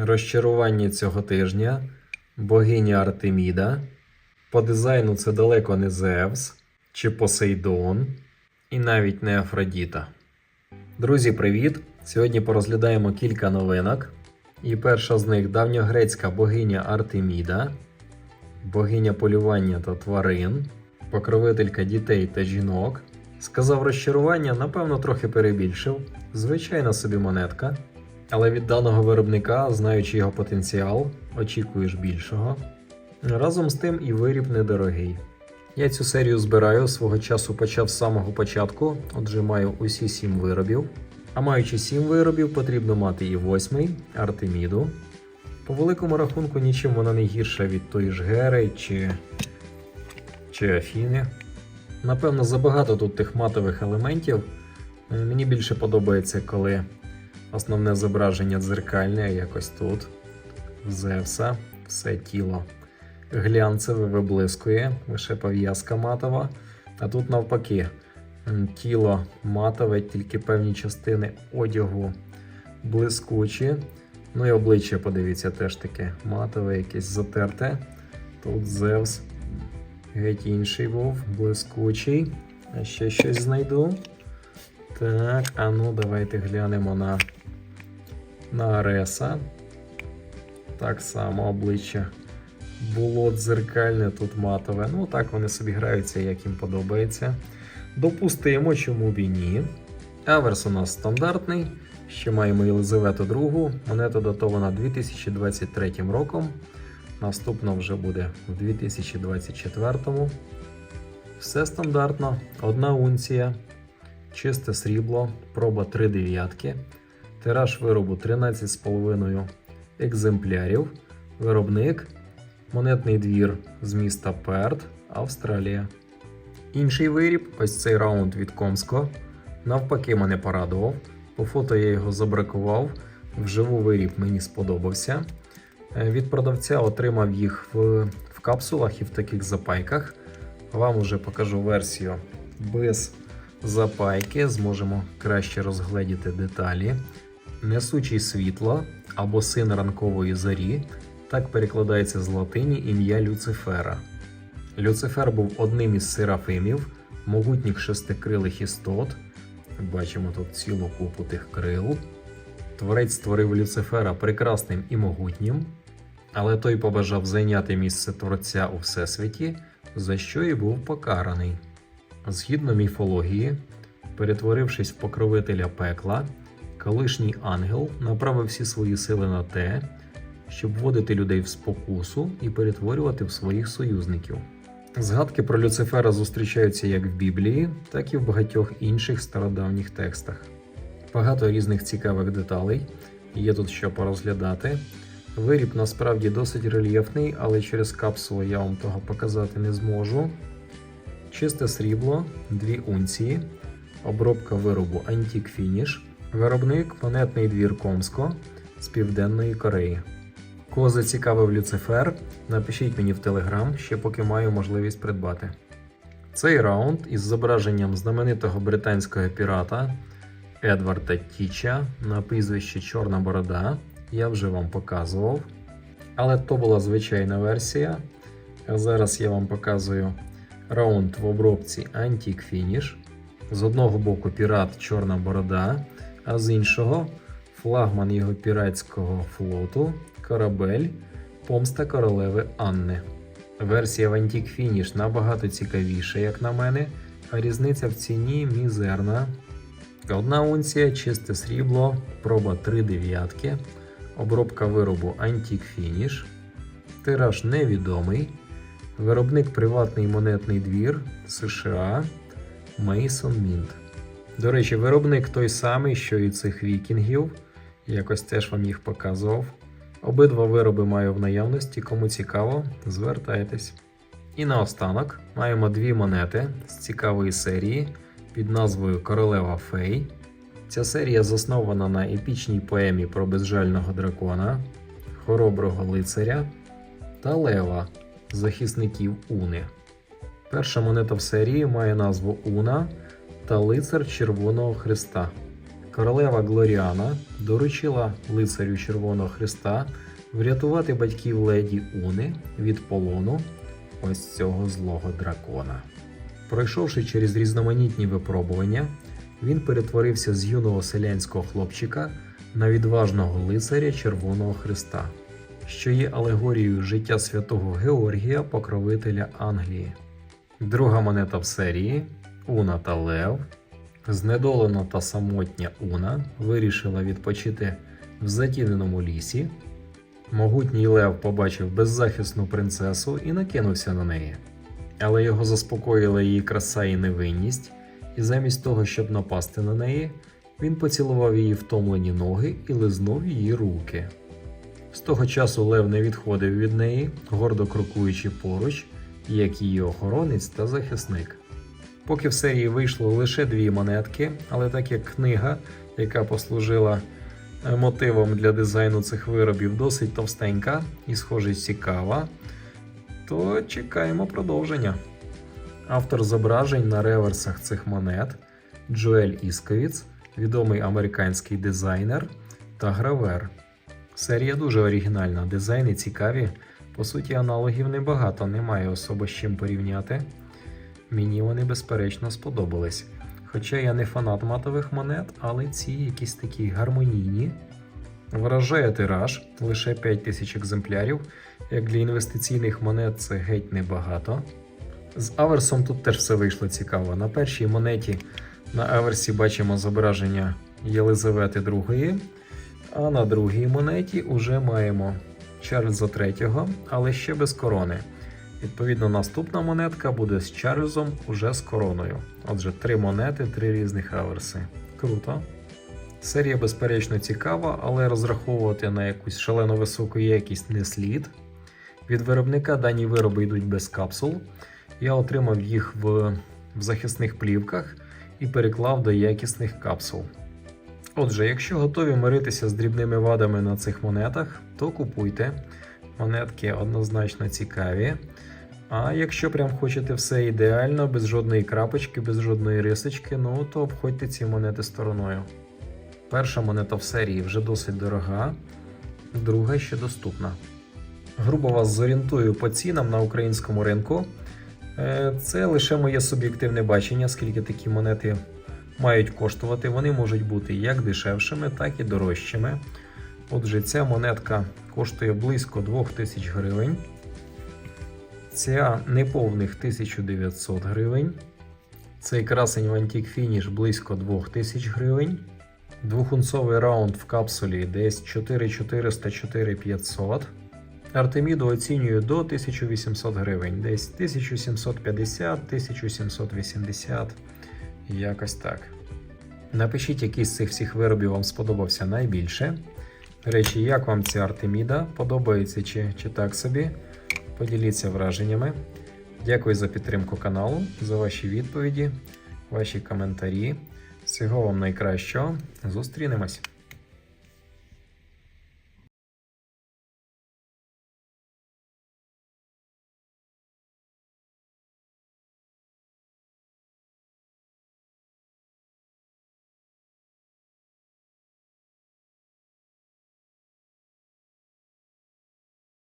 Розчарування цього тижня, богиня Артеміда. По дизайну це далеко не Зевс чи Посейдон, і навіть не Афродіта. Друзі, привіт! Сьогодні порозглядаємо кілька новинок. І перша з них давньогрецька богиня Артеміда, богиня полювання та тварин, покровителька дітей та жінок. Сказав розчарування, напевно, трохи перебільшив. Звичайна собі монетка. Але від даного виробника, знаючи його потенціал, очікуєш більшого. Разом з тим і виріб недорогий. Я цю серію збираю, свого часу почав з самого початку, отже маю усі сім виробів. А маючи сім виробів, потрібно мати і восьмий Артеміду. По великому рахунку нічим вона не гірша від тої ж Гери чи, чи Афіни. Напевно, забагато тут тих матових елементів. Мені більше подобається, коли основне зображення дзеркальне, якось тут. Зевса, все тіло глянцеве виблискує, лише пов'язка матова. А тут навпаки, тіло матове, тільки певні частини одягу блискучі. Ну і обличчя, подивіться, теж таке матове, якесь затерте. Тут Зевс геть інший був, блискучий. А ще щось знайду. Так, а ну давайте глянемо на, на Ареса. Так само обличчя було дзеркальне, тут матове. Ну так вони собі граються, як їм подобається. Допустимо, чому б і ні. Аверс у нас стандартний. Ще маємо Єлизавету II. Монета датована 2023 роком. Наступна вже буде в 2024. Все стандартно. Одна унція, чисте срібло, проба 3 дев'ятки. Тираж виробу 13,5 екземплярів. Виробник Монетний двір з міста Перт, Австралія. Інший виріб, ось цей раунд від Комско. Навпаки, мене порадував. По фото я його забракував. Вживу виріб мені сподобався. Е, Від продавця отримав їх в, в капсулах і в таких запайках. Вам уже покажу версію без запайки, зможемо краще розгледіти деталі. Несучий світло або син ранкової зорі. Так перекладається з латині ім'я Люцифера. Люцифер був одним із серафимів, могутніх шестикрилих істот. Бачимо тут цілу купу тих крил. Творець створив Люцифера прекрасним і могутнім, але той побажав зайняти місце Творця у Всесвіті, за що і був покараний. Згідно міфології, перетворившись в покровителя пекла, колишній ангел направив всі свої сили на те, щоб вводити людей в спокусу і перетворювати в своїх союзників. Згадки про Люцифера зустрічаються як в Біблії, так і в багатьох інших стародавніх текстах. Багато різних цікавих деталей, є тут що порозглядати. Виріб насправді досить рельєфний, але через капсулу я вам того показати не зможу. Чисте срібло, 2 унції, обробка виробу Antique Finish, виробник монетний двір Комско з Південної Кореї. Кого зацікавив Люцифер, напишіть мені в Телеграм, ще поки маю можливість придбати. Цей раунд із зображенням знаменитого британського пірата Едварда Тіча на прізвище Чорна Борода я вже вам показував. Але то була звичайна версія. Зараз я вам показую раунд в обробці Antique Finish. З одного боку пірат Чорна Борода, а з іншого флагман його піратського флоту корабель Помста королеви Анни. Версія в Antique Finish набагато цікавіша, як на мене, а різниця в ціні мізерна. Одна унція, чисте срібло, проба 3 дев'ятки, обробка виробу Antique Finish, тираж невідомий, виробник приватний монетний двір США Mason Mint. До речі, виробник той самий, що і цих вікінгів. Якось теж вам їх показував. Обидва вироби маю в наявності, кому цікаво, звертайтесь. І наостанок маємо дві монети з цікавої серії під назвою Королева Фей. Ця серія заснована на епічній поемі про безжального дракона, хороброго лицаря та лева, захисників Уни. Перша монета в серії має назву Уна та лицар Червоного Христа. королева Глоріана доручила лицарю Червоного Христа врятувати батьків леді Уни від полону ось цього злого дракона. Пройшовши через різноманітні випробування, він перетворився з юного селянського хлопчика на відважного лицаря Червоного Христа, що є алегорією життя святого Георгія, покровителя Англії. Друга монета в серії Уна та Лев. Знедолена та самотня Уна вирішила відпочити в затіненому лісі. Могутній Лев побачив беззахисну принцесу і накинувся на неї. Але його заспокоїла її краса і невинність, і замість того, щоб напасти на неї, він поцілував її втомлені ноги і лизнув її руки. З того часу Лев не відходив від неї, гордо крокуючи поруч, як її охоронець та захисник. Поки в серії вийшло лише дві монетки, але так як книга, яка послужила е, мотивом для дизайну цих виробів, досить товстенька і, схоже, цікава, то чекаємо продовження. Автор зображень на реверсах цих монет Джоель Ісковіц, відомий американський дизайнер та гравер. Серія дуже оригінальна, дизайни цікаві. По суті, аналогів небагато, немає особо з чим порівняти. Мені вони безперечно сподобались. Хоча я не фанат матових монет, але ці якісь такі гармонійні. Вражає тираж лише 5000 екземплярів. Як для інвестиційних монет це геть небагато. З аверсом тут теж все вийшло цікаво. На першій монеті на аверсі бачимо зображення Єлизавети II, а на другій монеті вже маємо Чарльза III, але ще без корони. Відповідно, наступна монетка буде з Чарльзом уже з короною. Отже, три монети, три різних аверси. Круто. Серія, безперечно, цікава, але розраховувати на якусь шалено високу якість не слід. Від виробника дані вироби йдуть без капсул. Я отримав їх в, в захисних плівках і переклав до якісних капсул. Отже, якщо готові миритися з дрібними вадами на цих монетах, то купуйте. Монетки однозначно цікаві. А якщо прям хочете все ідеально, без жодної крапочки, без жодної рисочки, ну то обходьте ці монети стороною. Перша монета в серії вже досить дорога, друга ще доступна. Грубо вас зорієнтую по цінам на українському ринку. Е, Це лише моє суб'єктивне бачення, скільки такі монети мають коштувати. Вони можуть бути як дешевшими, так і дорожчими. Отже, ця монетка коштує близько 2000 гривень. Ця неповних 1900 гривень. Цей красень в Antique Finish близько 2000 гривень. Двохунцовий раунд в капсулі десь 4400-4500. Артеміду оцінюю до 1800 гривень, десь 1750-1780. Якось так. Напишіть, який з цих всіх виробів вам сподобався найбільше. Речі, як вам ця Артеміда? Подобається чи, чи так собі? Поділіться враженнями. Дякую за підтримку каналу, за ваші відповіді, ваші коментарі. Всього вам найкращого. Зустрінемось!